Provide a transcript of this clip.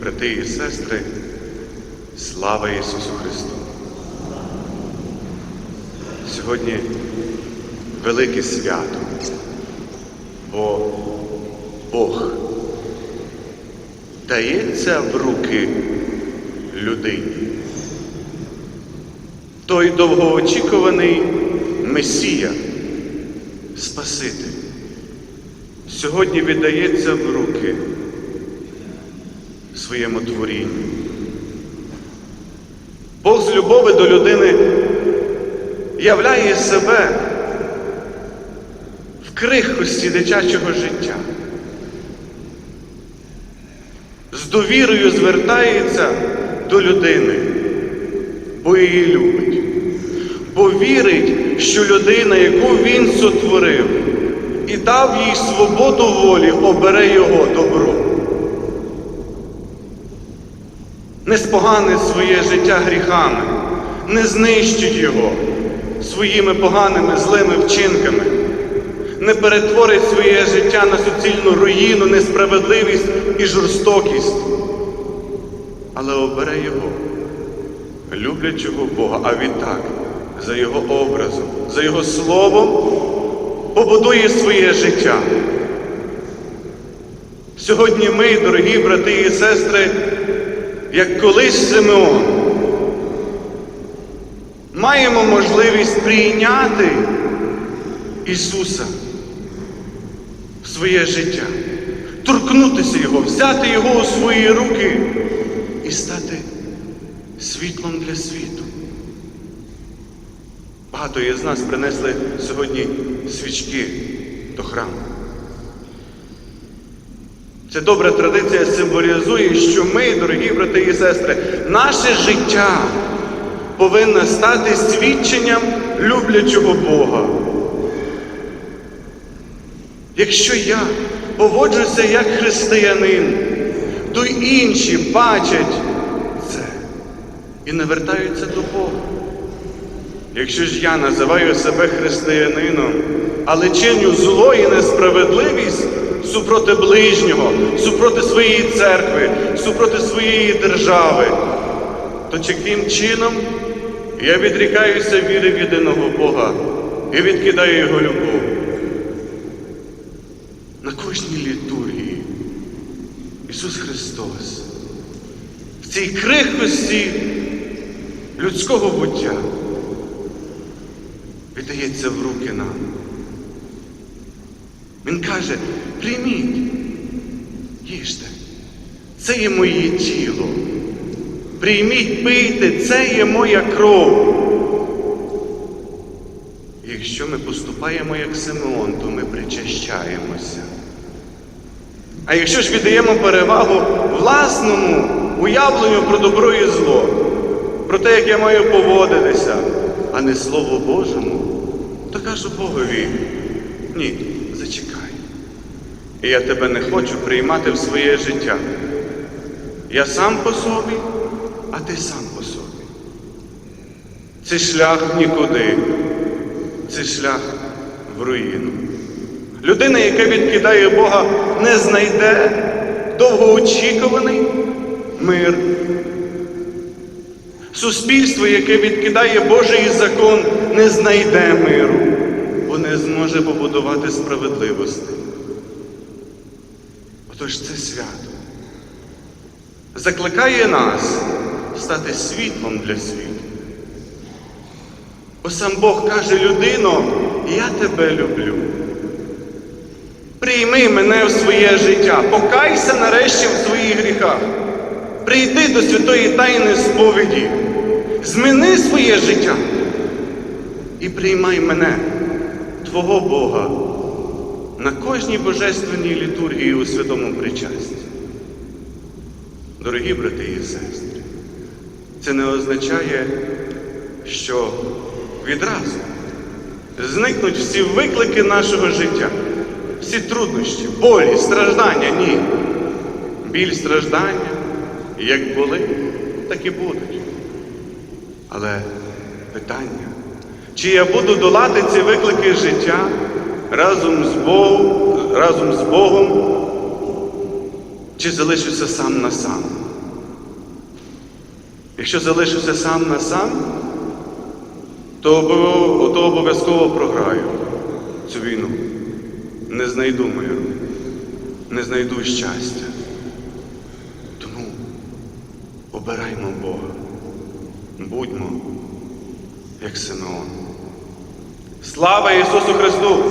Брати і сестри, слава Ісусу Христу! Сьогодні велике свято, бо Бог дається в руки людині. Той довгоочікуваний Месія, Спаситель, сьогодні віддається в руки своєму творінню. Бог з любові до людини являє себе в крихкості дитячого життя. З довірою звертається до людини, бо її любить, бо вірить, що людина, яку він сотворив і дав їй свободу волі, обере його добро. Не споганить своє життя гріхами, не знищить його своїми поганими злими вчинками, не перетворить своє життя на суцільну руїну, несправедливість і жорстокість, але обере його, люблячого Бога, а відтак за Його образом, за Його словом побудує своє життя. Сьогодні ми, дорогі брати і сестри, як колись Симеон, маємо можливість прийняти Ісуса в своє життя, торкнутися Його, взяти Його у свої руки і стати світлом для світу. Багато із нас принесли сьогодні свічки до храму. Ця добра традиція символізує, що ми, дорогі брати і сестри, наше життя повинно стати свідченням люблячого Бога. Якщо я поводжуся як християнин, то інші бачать це і навертаються до Бога. Якщо ж я називаю себе християнином, але чиню зло і несправедливість супроти ближнього, супроти своєї церкви, супроти своєї держави, то чи яким чином я відрікаюся віри в єдиного Бога і відкидаю Його любов? На кожній літургії Ісус Христос в цій крихкості людського буття віддається в руки нам. Він каже, прийміть, їжте, це є моє тіло. Прийміть, пийте, це є моя кров. Якщо ми поступаємо як Симеон, то ми причащаємося. А якщо ж віддаємо перевагу власному уявленню про добро і зло, про те, як я маю поводитися, а не Слову Божому, то кажу Богові, ні, зачекай. Я тебе не хочу приймати в своє життя. Я сам по собі, а ти сам по собі. Це шлях нікуди, це шлях в руїну. Людина, яка відкидає Бога, не знайде довгоочікуваний мир. Суспільство, яке відкидає Божий закон, не знайде миру, зможе побудувати справедливості. Отож це свято закликає нас стати світлом для світу. Бо сам Бог каже людино, я тебе люблю. Прийми мене в своє життя, покайся нарешті в своїх гріхах. Прийди до святої тайни сповіді, зміни своє життя і приймай мене, Твого Бога, на кожній божественній літургії у святому причасті. Дорогі брати і сестри, це не означає, що відразу зникнуть всі виклики нашого життя, всі труднощі, болі, страждання, ні. Біль страждання, як були, так і будуть. Але питання, чи я буду долати ці виклики життя разом з Богом, разом з Богом, чи залишуся сам на сам? Якщо залишуся сам на сам, то, обов'язково програю цю війну. Не знайду миру, не знайду щастя. Тому обираймо Бога, будьмо як Симеон. Слава Ісусу Христу!